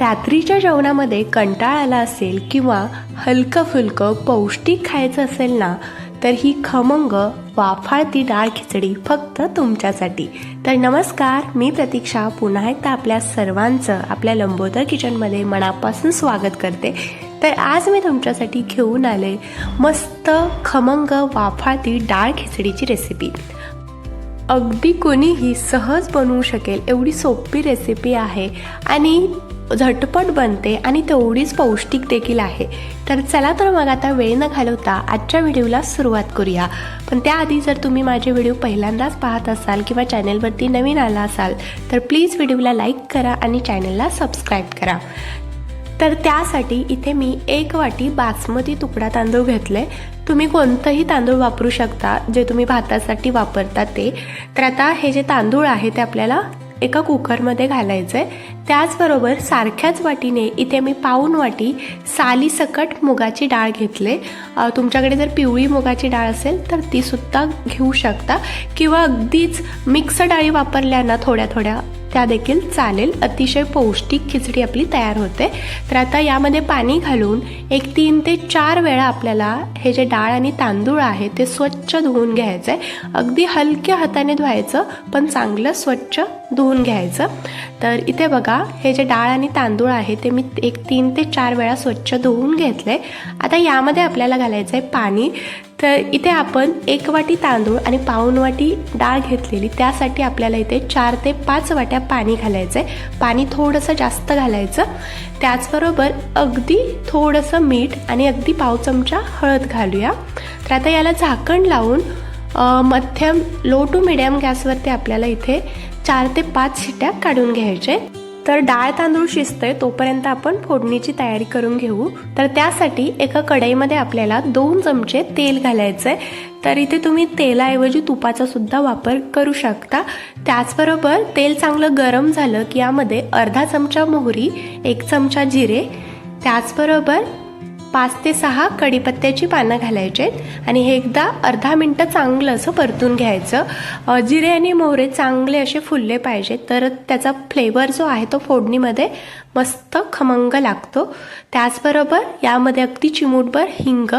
रात्रीच्या जेवणामध्ये कंटाळा आला असेल किंवा हलकं फुलकं पौष्टिक खायचं असेल ना तर ही खमंग वाफाळती डाळ खिचडी फक्त तुमच्यासाठी. तर नमस्कार मी प्रतीक्षा. पुन्हा एकदा आपल्या सर्वांचं आपल्या लंबोदर किचनमध्ये मनापासून स्वागत करते. तर आज मी तुमच्यासाठी घेऊन आले मस्त खमंग वाफाळती डाळ खिचडीची रेसिपी अगदी कोणीही सहज बनवू शकेल एवढी सोपी रेसिपी आहे आणि झटपट बनते आणि तेवढीच पौष्टिक देखील आहे. तर चला तर मग आता वेळ न घालवता आजच्या व्हिडिओला सुरुवात करूया. पण त्याआधी जर तुम्ही माझे व्हिडिओ पहिल्यांदाच पाहत असाल किंवा चॅनलवरती नवीन आला असाल तर प्लीज व्हिडिओला लाईक करा आणि चॅनलला सबस्क्राईब करा. तर त्यासाठी इथे मी एक वाटी बासमती तुकडा तांदूळ घेतले तुम्ही कोणतंही तांदूळ वापरू शकता जे तुम्ही भातासाठी वापरता ते. तर आता हे जे तांदूळ आहे ते आपल्याला एका कुकरमध्ये घालायचं आहे त्याचबरोबर सारख्याच वाटीने इथे मी पाऊन वाटी सालीसकट मुगाची डाळ घेतले. तुमच्याकडे जर पिवळी मुगाची डाळ असेल तर तीसुद्धा घेऊ शकता. किंवा अगदीच मिक्स डाळी वापरल्या ना थोड्या थोड्या त्या देखील चालेल. अतिशय पौष्टिक खिचडी आपली तयार होते. तर आता यामध्ये पाणी घालून एक तीन ते चार वेळा आपल्याला हे जे डाळ आणि तांदूळ आहे ते स्वच्छ धुवून घ्यायचं आहे अगदी हलक्या हाताने धुवायचं पण चांगलं स्वच्छ धुवून घ्यायचं. तर इथे बघा हे जे डाळ आणि तांदूळ आहे ते मी एक तीन ते चार वेळा स्वच्छ धुवून घेतले आता यामध्ये आपल्याला घालायचं आहे पाणी. तर इथे आपण एक वाटी तांदूळ आणि पाऊन वाटी डाळ घेतलेली. त्यासाठी आपल्याला इथे चार ते पाच वाट्या पाणी घालायचं आहे पाणी थोडंसं जास्त घालायचं. त्याचबरोबर अगदी थोडंसं मीठ आणि अगदी पाव चमचा हळद घालूया. तर आता याला झाकण लावून मध्यम लो टू मिडियम गॅसवरती आपल्याला इथे चार ते पाच शिट्या काढून घ्यायचे. तर डाळ तांदूळ शिजतंय तोपर्यंत आपण फोडणीची तयारी करून घेऊ. तर त्यासाठी एका कढईमध्ये आपल्याला दोन चमचे तेल घालायचं आहे तर इथे तुम्ही तेलाऐवजी तुपाचा सुद्धा वापर करू शकता. त्याचबरोबर तेल चांगलं गरम झालं की यामध्ये अर्धा चमचा मोहरी एक चमचा जिरे त्याचबरोबर पाच ते सहा कढीपत्त्याची पानं घालायचे आणि हे एकदा अर्धा मिनटं चांगलं असं परतून घ्यायचं. जिरे आणि मोहरे चांगले असे फुलले पाहिजे तर त्याचा फ्लेवर जो आहे तो फोडणीमध्ये मस्त खमंग लागतो. त्याचबरोबर यामध्ये अगदी चिमूटभर हिंग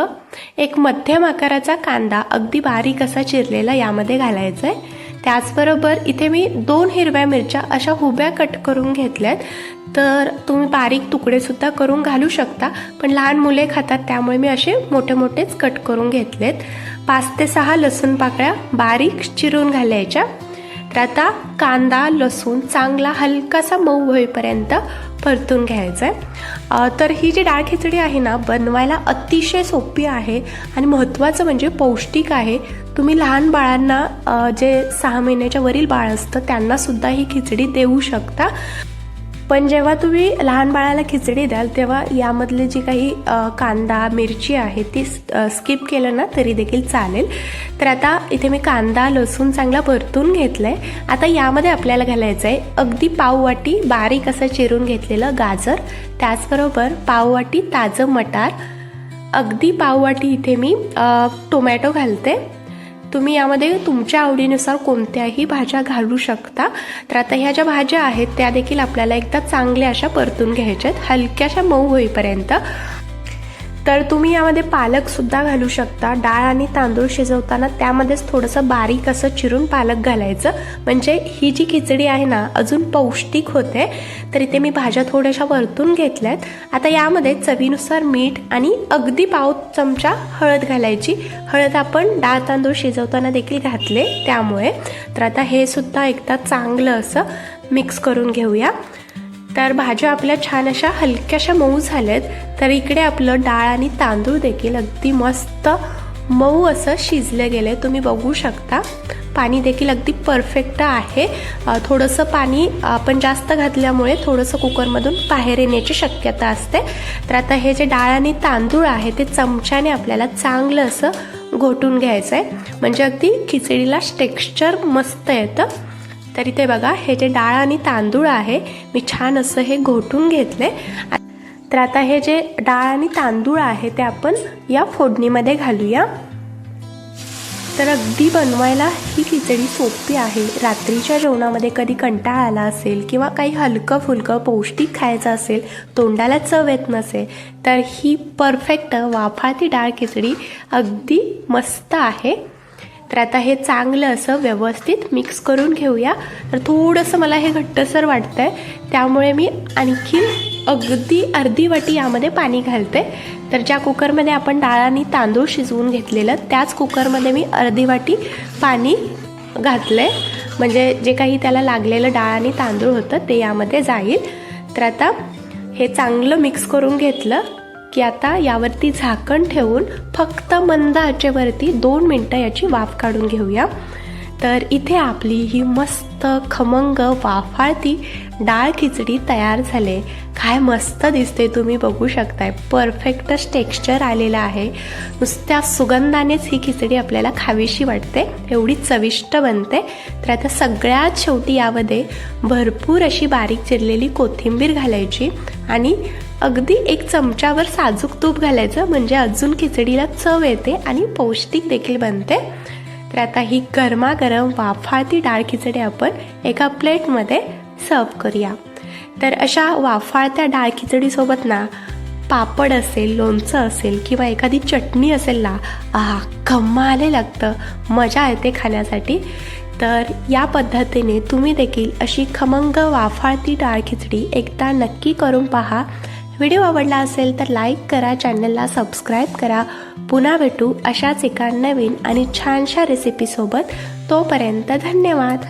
एक मध्यम आकाराचा कांदा अगदी बारीक असा चिरलेला यामध्ये घालायचा आहे त्याचबरोबर इथे मी दोन हिरव्या मिरच्या अशा हुब्या कट करून घेतल्यात. तर तुम्ही बारीक तुकडे सुद्धा करून घालू शकता पण लहान मुले खातात त्यामुळे मी असे मोठे मोठेच कट करून घेतलेत. पाच ते सहा लसूण पाकळ्या बारीक चिरून घालायच्या. तर आता कांदा लसूण चांगला हलकासा मऊ होईपर्यंत परतून घ्यायचं आहे तर ही जी डाळ खिचडी आहे ना बनवायला अतिशय सोपी आहे आणि महत्त्वाचं म्हणजे पौष्टिक आहे. तुम्ही लहान बाळांना जे सहा महिन्याच्या वरील बाळ असतं त्यांनासुद्धा ही खिचडी देऊ शकता. पण जेव्हा तुम्ही लहान बाळाला खिचडी द्याल तेव्हा यामधले जी काही कांदा मिरची आहे ती स्किप केलं ना तरी देखील चालेल. तर आता इथे मी कांदा लसूण चांगला परतून घेतलं आहे आता यामध्ये आपल्याला घालायचं आहे अगदी पाववाटी बारीक असं चिरून घेतलेलं गाजर. त्याचबरोबर पाववाटी ताजं मटार. अगदी पाववाटी इथे मी टोमॅटो घालते. तुम्ही यामध्ये तुमच्या आवडीनुसार कोणत्याही भाज्या घालू शकता. तर आता ह्या ज्या भाज्या आहेत त्या देखील आपल्याला एकदा चांगल्या अशा परतून घ्यायच्यात हलक्याशा मऊ होईपर्यंत तर तुम्ही यामध्ये पालकसुद्धा घालू शकता. डाळ आणि तांदूळ शिजवताना त्यामध्येच थोडंसं बारीक असं चिरून पालक घालायचं. म्हणजे ही जी खिचडी आहे ना अजून पौष्टिक होते. तर इथे मी भाज्या थोड्याशा वरतून घेतल्यात. आता यामध्ये चवीनुसार मीठ आणि अगदी पाव चमचा हळद घालायची. हळद आपण डाळ तांदूळ शिजवताना देखील घातले त्यामुळे. तर आता हे सुद्धा एकदा चांगलं असं मिक्स करून घेऊया. तर भाज्या आपल्या छान अशा हलक्याशा मऊ झाल्यात तर इकडे आपलं डाळ आणि तांदूळ देखील अगदी मस्त मऊ असं शिजले गेले. तुम्ही बघू शकता. पाणी देखील अगदी परफेक्ट आहे. थोडंसं पाणी आपण जास्त घातल्यामुळे थोडंसं कुकरमधून बाहेर येण्याची शक्यता असते. तर आता हे जे डाळ आणि तांदूळ आहे ते चमच्याने आपल्याला चांगलं असं घोटून घ्यायचं आहे म्हणजे अगदी खिचडीला टेक्स्चर मस्त येतं. तर इथे बघा हे जे डाळ आणि तांदूळ आहे मी छान असं हे घोटून घेतले तर आता हे जे डाळ आणि तांदूळ आहे ते आपण या फोडणीमध्ये घालूया. तर अगदी बनवायला ही खिचडी सोपी आहे. रात्रीच्या जेवणामध्ये कधी कंटाळा आला असेल किंवा काही हलकं फुलकं पौष्टिक खायचं असेल तोंडाला चव येत नसेल तर ही परफेक्ट वाफाळती डाळ खिचडी अगदी मस्त आहे. तर आता हे चांगलं असं व्यवस्थित मिक्स करून घेऊया. तर थोडंसं मला हे घट्टसर वाटतं आहे त्यामुळे मी आणखी अगदी अर्धी वाटी यामध्ये पाणी घालते. तर ज्या कुकरमध्ये आपण डाळ आणि तांदूळ शिजवून घेतलेलं त्याच कुकरमध्ये मी अर्धी वाटी पाणी घातलं आहे म्हणजे जे काही त्याला लागलेलं डाळ आणि तांदूळ होतं ते यामध्ये जाईल. तर आता हे चांगलं मिक्स करून घेतलं. की आता यावरती झाकण ठेवून फक्त मंद आचेवरती दोन मिनटं याची वाफ काढून घेऊया. तर इथे आपली ही मस्त खमंग वाफाळती डाळ खिचडी तयार झाले. काय मस्त दिसते तुम्ही बघू शकताय. परफेक्टच टेक्स्चर आलेलं आहे. नुसत्या सुगंधानेच ही खिचडी आपल्याला खावीशी वाटते. एवढी चविष्ट बनते. तर आता सगळ्यात शेवटी यामध्ये भरपूर अशी बारीक चिरलेली कोथिंबीर घालायची आणि अगदी एक चमच्यावर साजूक तूप घालायचं म्हणजे अजून खिचडीला चव येते आणि पौष्टिक देखील बनते. तर आता ही गरमागरम वाफाळती डाळ खिचडी आपण एका प्लेटमध्ये सर्व करूया. तर अशा वाफाळत्या डाळ खिचडीसोबत ना पापड असेल लोणचं असेल किंवा एखादी चटणी असेल ना आहा कमाले लागतं. मजा येते खाण्यासाठी. तर या पद्धतीने तुम्ही देखील अशी खमंग वाफाळती डाळ खिचडी एकदा नक्की करून पहा. व्हिडिओ आवडला असेल तर लाईक करा चॅनलला सबस्क्राईब करा. पुन्हा भेटू अशाच एका नवीन आणि छानशा रेसिपीसोबत तोपर्यंत धन्यवाद.